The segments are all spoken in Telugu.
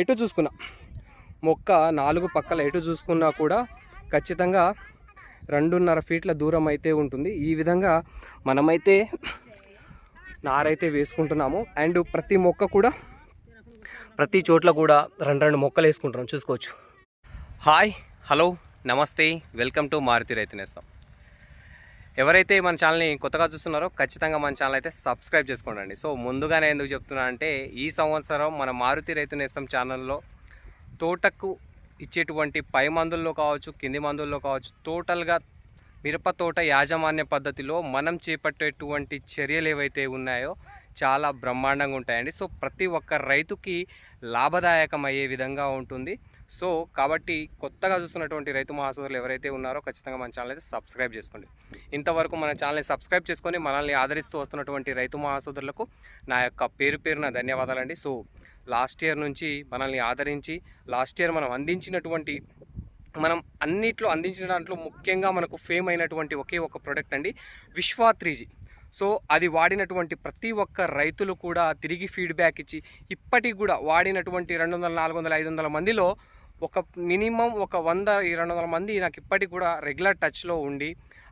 ఎటు చూసుకున్నా. మొక్క నాలుగు పక్కల ఎటు చూసుకున్నా కూడా ఖచ్చితంగా రెండున్నర ఫీట్ల దూరం అయితే ఉంటుంది. ఈ విధంగా మనమైతే నారైతే వేసుకుంటున్నాము. అండ్ ప్రతి మొక్క కూడా ప్రతి చోట్ల కూడా రెండు రెండు మొక్కలు వేసుకుంటున్నాం. చూసుకోవచ్చు. హాయ్ హలో నమస్తే. Welcome to Maruthi Raithu Nestham. ఎవరైతే మన ఛానల్ని కొత్తగా చూస్తున్నారో ఖచ్చితంగా మన ఛానల్ అయితే సబ్స్క్రైబ్ చేసుకోండి. సో ముందుగానే ఎందుకు చెప్తున్నా అంటే ఈ సంవత్సరం మన మారుతి రైతు నేస్తం ఛానల్లో తోటకు ఇచ్చేటువంటి పై మందుల్లో కావచ్చు కింది మందుల్లో కావచ్చు టోటల్గా మిరప తోట యాజమాన్య పద్ధతిలో మనం చేపట్టేటువంటి చర్యలు ఏవైతే ఉన్నాయో చాలా బ్రహ్మాండంగా ఉంటాయండి. సో ప్రతి ఒక్క రైతుకి లాభదాయకం అయ్యే విధంగా ఉంటుంది. సో కాబట్టి కొత్తగా చూస్తున్నటువంటి రైతు మహాసోదరులు ఎవరైతే ఉన్నారో ఖచ్చితంగా మన ఛానల్ అయితే సబ్స్క్రైబ్ చేసుకోండి. ఇంతవరకు మన ఛానల్ని సబ్స్క్రైబ్ చేసుకొని మనల్ని ఆదరిస్తూ వస్తున్నటువంటి రైతు మహాసోదరులకు నా యొక్క పేరు పేరున ధన్యవాదాలండి. సో లాస్ట్ ఇయర్ నుంచి మనల్ని ఆదరించి లాస్ట్ ఇయర్ మనం అందించినటువంటి మనం అన్నిట్లో అందించిన దాంట్లో ముఖ్యంగా మనకు ఫేమ్ అయినటువంటి ఒకే ఒక ప్రోడక్ట్ అండి విశ్వా త్రీజీ. సో అది వాడినటువంటి ప్రతి ఒక్క రైతులు కూడా తిరిగి ఫీడ్బ్యాక్ ఇచ్చి ఇప్పటికి కూడా వాడినటువంటి రెండు వందల నాలుగు వందల ఐదు వందల మందిలో ఒక మినిమం ఒక వంద రెండు వందల మంది నాకు ఇప్పటికి కూడా రెగ్యులర్ టచ్లో ఉండి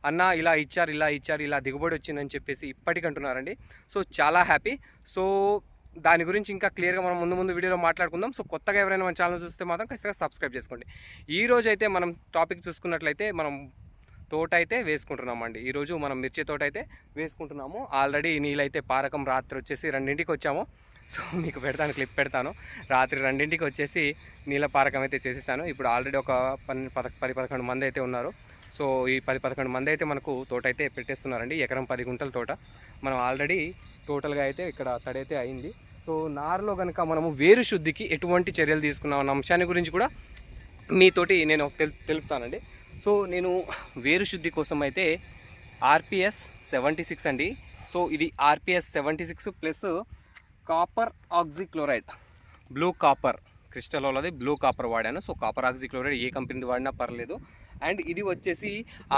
అన్న ఇలా ఇచ్చారు ఇలా ఇచ్చారు ఇలా దిగుబడి వచ్చిందని చెప్పేసి ఇప్పటికి అంటున్నారండి సో చాలా హ్యాపీ. సో దాని గురించి ఇంకా క్లియర్గా మనం ముందు ముందు వీడియోలో మాట్లాడుకుందాం. సో కొత్తగా ఎవరైనా మన ఛానల్ చూస్తే మాత్రం ఖచ్చితంగా సబ్స్క్రైబ్ చేసుకోండి. ఈ రోజు అయితే మనం టాపిక్ చూసుకున్నట్లయితే మనం తోట అయితే వేసుకుంటున్నామండి. ఈరోజు మనం మిర్చి తోట అయితే వేసుకుంటున్నాము. ఆల్రెడీ నీళ్ళైతే పారకం రాత్రి వచ్చేసి రెండింటికి వచ్చాము. సో మీకు పెడతాను క్లిప్ పెడతాను. రాత్రి రెండింటికి వచ్చేసి నీళ్ళ పారకం అయితే చేసేసాను. ఇప్పుడు ఆల్రెడీ ఒక పన్నెండు పద పది పదకొండు మంది అయితే ఉన్నారు. సో ఈ పది పదకొండు మంది అయితే మనకు తోట అయితే పెట్టేస్తున్నారండి. ఎకరం పది గుంటల తోట. మనం ఆల్రెడీ టోటల్గా అయితే ఇక్కడ తడైతే అయింది. సో నారులో కనుక మనము వేరు శుద్ధికి ఎటువంటి చర్యలు తీసుకున్నాం అన్న అంశాన్ని గురించి కూడా మీతోటి నేను తెలుపుతానండి. సో నేను వేరు శుద్ధి కోసం అయితే ఆర్పిఎస్ సెవెంటీ సిక్స్ అండి. సో ఇది RPS seventy six plus copper oxychloride. Blue copper. Crystal వాళ్ళది బ్లూ కాపర్ వాడాను. సో కాపర్ ఆక్సిక్లోరైడ్ ఏ కంపెనీది వాడినా పర్లేదు. అండ్ ఇది వచ్చేసి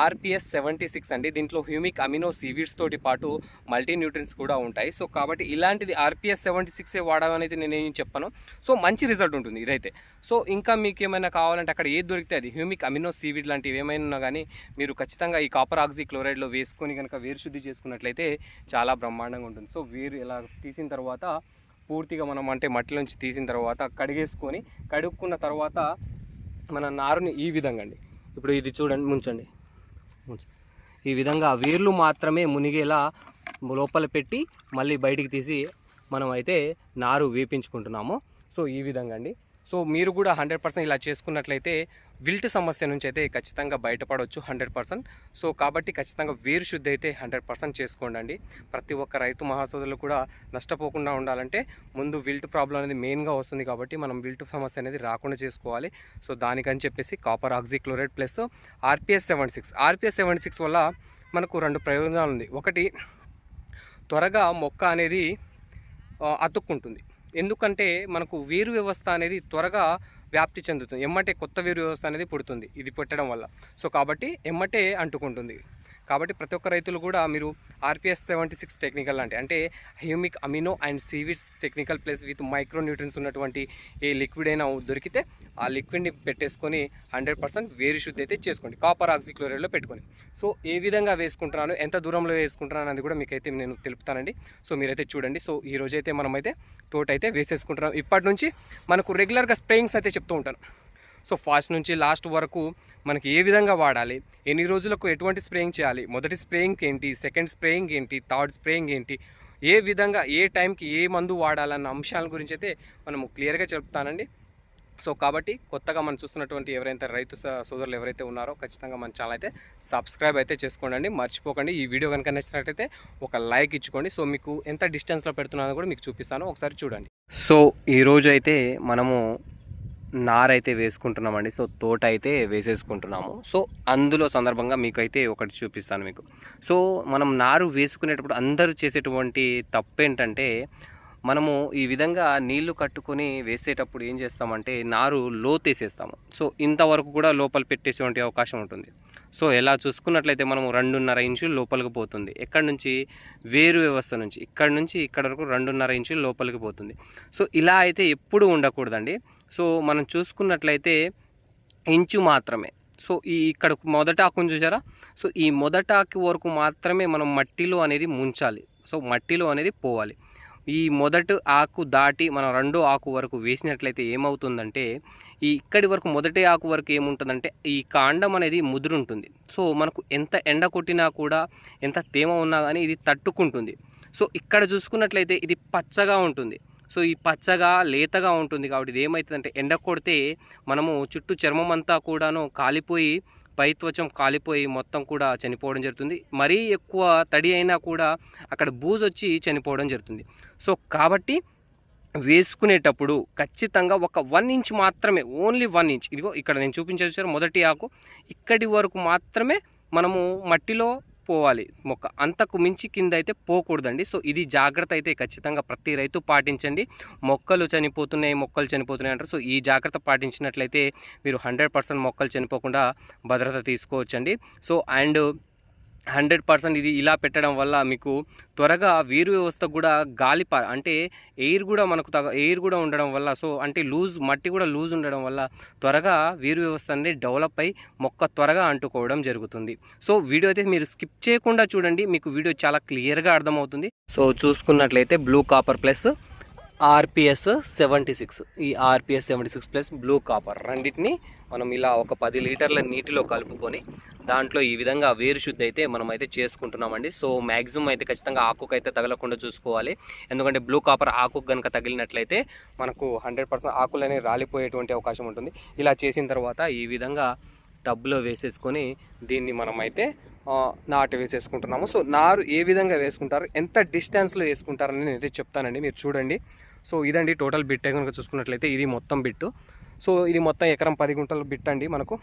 ఆర్పిఎస్ సెవెంటీ సిక్స్ అండి. దీంట్లో హ్యూమిక్ అమినో సీవీడ్స్ తోటి పాటు మల్టీ న్యూట్రియన్స్ కూడా ఉంటాయి. సో కాబట్టి ఇలాంటిది ఆర్పిఎస్ సెవెంటీ సిక్సే వాడాలనేది నేను చెప్పాను. సో మంచి రిజల్ట్ ఉంటుంది ఇదైతే. సో ఇంకా మీకు ఏమైనా కావాలంటే అక్కడ ఏది దొరికితే అది హ్యూమిక్ అమినో సీవీడ్ లాంటివి ఏమైనా ఉన్నా కానీ మీరు ఖచ్చితంగా ఈ కాపర్ ఆక్సీ క్లోరైడ్లో వేసుకొని కనుక వేరు శుద్ధి చేసుకున్నట్లయితే చాలా బ్రహ్మాండంగా ఉంటుంది. సో వేరు ఇలా తీసిన తర్వాత పూర్తిగా మనం అంటే మట్టిలోంచి తీసిన తర్వాత కడిగేసుకొని కడుక్కున్న తర్వాత మన నారుని ఈ విధంగా అండి. ఇప్పుడు ఇది చూడండి ముంచండి. ఈ విధంగా వేర్లు మాత్రమే మునిగేలా లోపల పెట్టి మళ్ళీ బయటికి తీసి మనం అయితే నారు వేపించుకుంటున్నాము. సో ఈ విధంగా అండి. సో మీరు కూడా హండ్రెడ్ పర్సెంట్ ఇలా చేసుకున్నట్లయితే విల్ట్ సమస్య నుంచి అయితే ఖచ్చితంగా బయటపడవచ్చు హండ్రెడ్ పర్సెంట్. సో కాబట్టి ఖచ్చితంగా వేరు శుద్ధి అయితే హండ్రెడ్ పర్సెంట్ చేసుకోండి ప్రతి ఒక్క రైతు మహాసోదరులు కూడా నష్టపోకుండా ఉండాలంటే ముందు విల్ట్ ప్రాబ్లం అనేది మెయిన్గా వస్తుంది కాబట్టి మనం విల్ట్ సమస్య అనేది రాకుండా చేసుకోవాలి. సో దానికని చెప్పేసి copper oxychloride plus RPS seven six. RPS seven six వల్ల మనకు రెండు ప్రయోజనాలు ఉంది. ఒకటి త్వరగా మొక్క అనేది అతుక్కుంటుంది. ఎందుకంటే మనకు వేరు వ్యవస్థ అనేది త్వరగా వ్యాప్తి చెందుతుంది. ఎమ్మటే కొత్త వేరు వ్యవస్థ అనేది పుడుతుంది. ఇది పెట్టడం వల్ల. సో కాబట్టి ఎమ్మటే అంటుకుంటుంది. కాబట్టి ప్రతి ఒక్క రైతులు కూడా మీరు ఆర్పిఎస్ సెవెంటీ సిక్స్ టెక్నికల్ అంటే అంటే humic amino and seaweeds technical plus with micro nutrients ఉన్నటువంటి ఏ లిక్విడ్ అయినా దొరికితే ఆ లిక్విడ్ని పెట్టేసుకొని హండ్రెడ్ పర్సెంట్ వేరు శుద్ధి అయితే చేసుకోండి. కాపర్ ఆక్సిక్లోరైడ్లో పెట్టుకొని. సో ఏ విధంగా వేసుకుంటున్నాను ఎంత దూరంలో వేసుకుంటున్నాను అనేది కూడా మీకైతే నేను తెలుపుతానండి. సో మీరైతే చూడండి. సో ఈ రోజైతే మనమైతే తోట అయితే వేసేసుకుంటున్నాం. ఇప్పటి నుంచి మనకు రెగ్యులర్గా స్ప్రేయింగ్స్ అయితే చెప్తూ ఉంటాను. సో ఫస్ట్ నుంచి లాస్ట్ వరకు మనకి ఏ విధంగా వాడాలి? ఎన్ని రోజులకు ఎటువంటి స్ప్రేయింగ్ చేయాలి? మొదటి స్ప్రేయింగ్ ఏంటి? సెకండ్ స్ప్రేయింగ్ ఏంటి? థర్డ్ స్ప్రేయింగ్ ఏంటి? ఏ విధంగా ఏ టైంకి ఏ మందు వాడాలన్న అంశాల గురించి అయితే మనము క్లియర్గా చెప్తానండి. సో కాబట్టి కొత్తగా మనం చూస్తున్నటువంటి ఎవరైతే రైతు సోదరులు ఎవరైతే ఉన్నారో ఖచ్చితంగా మన ఛానల్ అయితే సబ్స్క్రైబ్ అయితే చేసుకోండి మర్చిపోకండి. ఈ వీడియో కనుక నచ్చినట్టయితే ఒక లైక్ ఇచ్చుకోండి. సో మీకు ఎంత డిస్టెన్స్లో పెడుతున్నానో కూడా మీకు చూపిస్తాను. ఒకసారి చూడండి. సో ఈరోజు అయితే మనము నారైతే వేసుకుంటున్నామండి. సో తోట అయితే వేసేసుకుంటున్నాము. సో అందులో సందర్భంగా మీకు అయితే ఒకటి చూపిస్తాను మీకు. సో మనం నారు వేసుకునేటప్పుడు అందరూ చేసేటువంటి తప్పు ఏంటంటే మనము ఈ విధంగా నీళ్ళు కట్టుకొని వేసేటప్పుడు ఏం చేస్తామంటే నారు లోతేసేస్తాము. సో ఇంతవరకు కూడా లోపల పెట్టేసేటువంటి అవకాశం ఉంటుంది. సో ఎలా చూసుకున్నట్లయితే మనము రెండున్నర ఇంచులు లోపలికి పోతుంది. ఎక్కడి నుంచి? వేరు వ్యవస్థ నుంచి. ఇక్కడ నుంచి ఇక్కడ వరకు రెండున్నర ఇంచులు లోపలికి పోతుంది. సో ఇలా అయితే ఎప్పుడు ఉండకూడదండి. సో మనం చూసుకున్నట్లయితే ఇంచు మాత్రమే. సో ఈ ఇక్కడ మొదట ఆకుని చూసారా సో ఈ మొదట ఆకు వరకు మాత్రమే మనం మట్టిలో అనేది ముంచాలి. సో మట్టిలో అనేది పోవాలి. ఈ మొదటి ఆకు దాటి మనం రెండో ఆకు వరకు వేసినట్లయితే ఏమవుతుందంటే ఈ ఇక్కడి వరకు మొదటి ఆకు వరకు ఏముంటుందంటే ఈ కాండం అనేది ముదురుంటుంది. సో మనకు ఎంత ఎండ కొట్టినా కూడా ఎంత తేమ ఉన్నా కానీ ఇది తట్టుకుంటుంది. సో ఇక్కడ చూసుకున్నట్లయితే ఇది పచ్చగా ఉంటుంది. సో ఈ పచ్చగా లేతగా ఉంటుంది కాబట్టి ఇది ఏమవుతుందంటే ఎండ కొడితే మనము చుట్టూ చర్మం అంతా కూడాను కాలిపోయి పై త్వచం కాలిపోయి మొత్తం కూడా చనిపోవడం జరుగుతుంది. మరీ ఎక్కువ తడి అయినా కూడా అక్కడ బూజు వచ్చి చనిపోవడం జరుగుతుంది. సో కాబట్టి వేసుకునేటప్పుడు ఖచ్చితంగా ఒక వన్ ఇంచ్ మాత్రమే ఓన్లీ వన్ ఇంచ్. ఇదిగో ఇక్కడ నేను చూపించారు మొదటి ఆకు. ఇక్కడి వరకు మాత్రమే మనము మట్టిలో పోవాలి. మొక్క అంతకు మించి కింద అయితే పోకూడదండి. సో ఇది జాగ్రత్త అయితే ఖచ్చితంగా ప్రతి రైతు పాటించండి. మొక్కలు చనిపోతున్నాయి మొక్కలు చనిపోతున్నాయి అంటారు. సో ఈ జాగ్రత్త పాటించినట్లయితే మీరు హండ్రెడ్ పర్సెంట్ మొక్కలు చనిపోకుండా భద్రత తీసుకోవచ్చండి. సో అండ్ హండ్రెడ్ పర్సెంట్ ఇది ఇలా పెట్టడం వల్ల మీకు త్వరగా వీరు వ్యవస్థ కూడా గాలి పా అంటే ఎయిర్ కూడా మనకు తగ ఎయిర్ కూడా ఉండడం వల్ల సో అంటే లూజ్ మట్టి కూడా లూజ్ ఉండడం వల్ల త్వరగా వీరు వ్యవస్థ అనేది డెవలప్ అయి మొక్క త్వరగా అంటుకోవడం జరుగుతుంది. సో వీడియో అయితే మీరు స్కిప్ చేయకుండా చూడండి మీకు వీడియో చాలా క్లియర్గా అర్థమవుతుంది. సో చూసుకున్నట్లయితే blue copper plus RPS seventy six. ఈ RPS seventy six plus blue copper రెండింటిని మనం ఇలా ఒక పది లీటర్ల నీటిలో కలుపుకొని దాంట్లో ఈ విధంగా వేరు శుద్ధి అయితే మనం అయితే చేసుకుంటున్నామండి. సో మ్యాక్సిమం అయితే ఖచ్చితంగా ఆకుకు అయితే తగలకుండా చూసుకోవాలి. ఎందుకంటే బ్లూ కాపర్ ఆకుకు కనుక తగిలినట్లయితే మనకు హండ్రెడ్ పర్సెంట్ ఆకులు అనేవి రాలిపోయేటువంటి అవకాశం ఉంటుంది. ఇలా చేసిన తర్వాత ఈ విధంగా టబ్లో వేసేసుకొని దీన్ని మనం అయితే నాటు వేసేసుకుంటున్నాము. సో నారు ఏ విధంగా వేసుకుంటారు ఎంత డిస్టెన్స్లో వేసుకుంటారని నేను అయితే చెప్తానండి. మీరు చూడండి. సో ఇదండి టోటల్ బిట్ కనుక చూసుకున్నట్లయితే ఇది మొత్తం బిట్టు. సో ఇది మొత్తం ఎకరం పది గుంటల బిట్ అండి మనకు.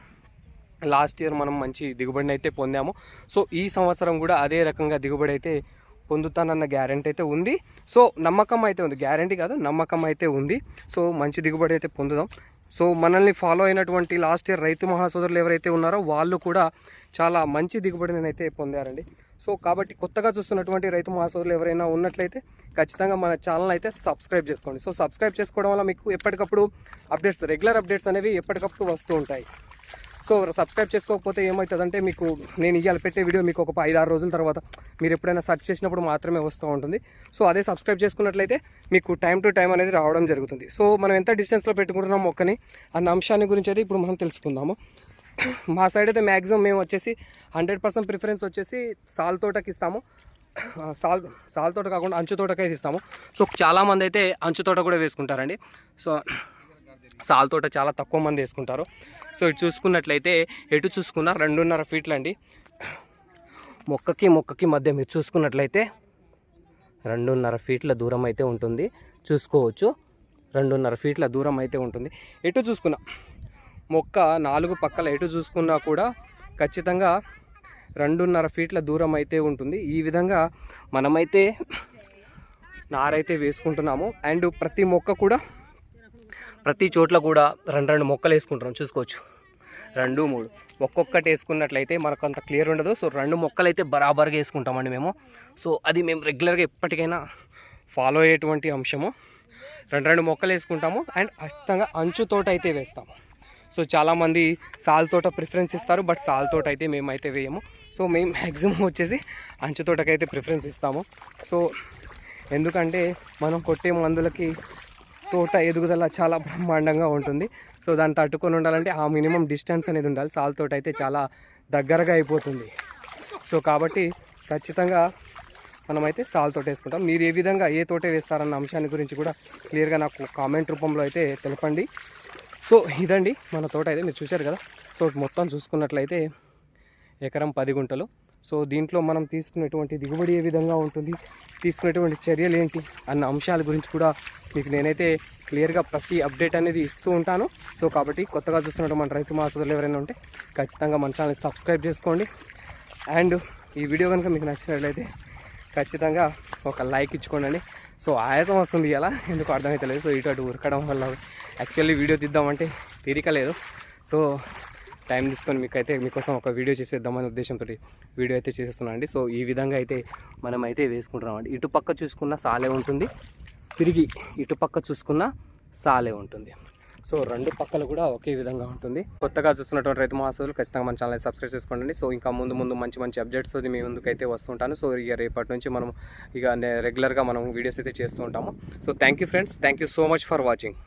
లాస్ట్ ఇయర్ మనం మంచి దిగుబడిని అయితే పొందాము. సో ఈ సంవత్సరం కూడా అదే రకంగా దిగుబడి అయితే పొందుతానన్న గ్యారంటీ అయితే ఉంది. సో నమ్మకం అయితే ఉంది. గ్యారంటీ కాదు నమ్మకం అయితే ఉంది. సో మంచి దిగుబడి అయితే పొందుదాం. సో మనల్ని ఫాలో అయినటువంటి లాస్ట్ ఇయర్ రైతు మహాసోదరులు ఎవరైతే ఉన్నారో వాళ్ళు కూడా చాలా మంచి దిగుబడిని అయితే పొందారండి. సో కాబట్టి కొత్తగా చూస్తున్నటువంటి రైతు మహాసోదరులు ఎవరైనా ఉన్నట్లయితే ఖచ్చితంగా మన ఛానల్ అయితే సబ్స్క్రైబ్ చేసుకోండి. సో సబ్స్క్రైబ్ చేసుకోవడం వల్ల మీకు ఎప్పటికప్పుడు అప్డేట్స్ రెగ్యులర్ అప్డేట్స్ అనేవి ఎప్పటికప్పుడు వస్తూ ఉంటాయి. సో సబ్స్క్రైబ్ చేసుకోకపోతే ఏమవుతుందంటే మీకు నేను ఇవాళ పెట్టే వీడియో మీకు ఒక ఐదు ఆరు రోజుల తర్వాత మీరు ఎప్పుడైనా సెర్చ్ చేసినప్పుడు మాత్రమే వస్తూ ఉంటుంది. సో అదే సబ్స్క్రైబ్ చేసుకున్నట్లయితే మీకు టైం టు టైం అనేది రావడం జరుగుతుంది. సో మనం ఎంత డిస్టెన్స్లో పెట్టుకుంటున్నాం మొక్కని అన్న అంశాన్ని గురించి అయితే ఇప్పుడు మనం తెలుసుకుందాము. మా సైడ్ అయితే మ్యాక్సిమం మేము వచ్చేసి హండ్రెడ్ పర్సెంట్ ప్రిఫరెన్స్ వచ్చేసి సాల్ తోటకి ఇస్తాము. సాల్ సాల్ తోట కాకుండా అంచు తోటకైతే ఇస్తాము. సో చాలామంది అయితే అంచు తోట కూడా వేసుకుంటారండి. సో సాల్ తోట చాలా తక్కువ మంది వేసుకుంటారు. సో ఇటు చూసుకున్నట్లయితే ఎటు చూసుకున్నా రెండున్నర ఫీట్లు అండి మొక్కకి మొక్కకి మధ్య మీరు చూసుకున్నట్లయితే రెండున్నర ఫీట్ల దూరం అయితే ఉంటుంది. చూసుకోవచ్చు. రెండున్నర ఫీట్ల దూరం అయితే ఉంటుంది. ఎటు చూసుకున్నా మొక్క నాలుగు పక్కల ఎటు చూసుకున్నా కూడా ఖచ్చితంగా రెండున్నర ఫీట్ల దూరం అయితే ఉంటుంది. ఈ విధంగా మనమైతే నారైతే వేసుకుంటున్నాము. అండ్ ప్రతి మొక్క కూడా ప్రతి చోట్ల కూడా రెండు రెండు మొక్కలు వేసుకుంటున్నాం చూసుకోవచ్చు. రెండు మూడు. ఒక్కొక్కటి వేసుకున్నట్లయితే మనకు అంత క్లియర్ ఉండదు. సో రెండు మొక్కలు అయితే బరాబర్గా వేసుకుంటామండి మేము. సో అది మేము రెగ్యులర్గా ఎప్పటికైనా ఫాలో అయ్యేటువంటి అంశము. రెండు రెండు మొక్కలు వేసుకుంటాము. అండ్ ఖచ్చితంగా అంచు తోట అయితే వేస్తాము. సో చాలామంది సాల్ తోట ప్రిఫరెన్స్ ఇస్తారు. బట్ సాల్ తోట అయితే మేమైతే వేయము. సో మేము మ్యాక్సిమం వచ్చేసి అంచు తోటకైతే ప్రిఫరెన్స్ ఇస్తాము. సో ఎందుకంటే మనం కొట్టే మందులకి తోట ఎదుగుదల చాలా బ్రహ్మాండంగా ఉంటుంది. సో దాన్ని తట్టుకొని ఉండాలంటే ఆ మినిమం డిస్టెన్స్ అనేది ఉండాలి. సాల్ తోట అయితే చాలా దగ్గరగా అయిపోతుంది. సో కాబట్టి ఖచ్చితంగా మనమైతే సాల్ తోట వేసుకుంటాం. మీరు ఏ విధంగా ఏ తోట వేస్తారన్న అంశాన్ని గురించి కూడా క్లియర్గా నాకు కామెంట్ రూపంలో అయితే తెలపండి. సో ఇదండి మన తోట అయితే. మీరు చూశారు కదా? సో మొత్తం చూసుకున్నట్లయితే ఎకరం పది గుంటలు. సో దీంట్లో మనం తీసుకునేటువంటి దిగుబడి ఏ విధంగా ఉంటుంది తీసుకునేటువంటి చర్యలు ఏంటి అన్న అంశాల గురించి కూడా మీకు నేనైతే క్లియర్గా ప్రతి అప్డేట్ అనేది ఇస్తూ ఉంటాను. సో కాబట్టి కొత్తగా చూస్తున్నట్టు మన రైతు మాసోదరులు ఎవరైనా ఉంటే ఖచ్చితంగా మన ఛానల్ని సబ్స్క్రైబ్ చేసుకోండి. అండ్ ఈ వీడియో కనుక మీకు నచ్చినట్లయితే ఖచ్చితంగా ఒక లైక్ ఇచ్చుకోండి. సో ఆయాసం వస్తుంది ఎలా ఎందుకు అర్థమైతే లేదు సో ఇటు అటు ఉరకడం వల్ల యాక్చువల్లీ వీడియో తీద్దామంటే తీరిక లేదు. సో టైం తీసుకొని మీకు అయితే మీకోసం ఒక వీడియో చేసేద్దామనే ఉద్దేశంతో వీడియో అయితే చేసేస్తున్నాం అండి. సో ఈ విధంగా అయితే మనం అయితే వేసుకుంటున్నాం అండి. ఇటుపక్క చూసుకున్న సాలే ఉంటుంది. తిరిగి ఇటుపక్క చూసుకున్న సాలే ఉంటుంది. సో రెండు పక్కలు కూడా ఒకే విధంగా ఉంటుంది. కొత్తగా చూస్తున్నటువంటి రైతు మహాసులు ఖచ్చితంగా మన ఛానల్ సబ్స్క్రైబ్ చేసుకోండి. సో ఇంకా ముందు ముందు మంచి మంచి అప్డేట్స్ మీ ముందుకైతే వస్తుంటాను. సో ఇక రేపటి నుంచి మనం ఇక రెగ్యులర్గా మనం వీడియోస్ అయితే చేస్తూ ఉంటాము. So thank you friends thank you so much for watching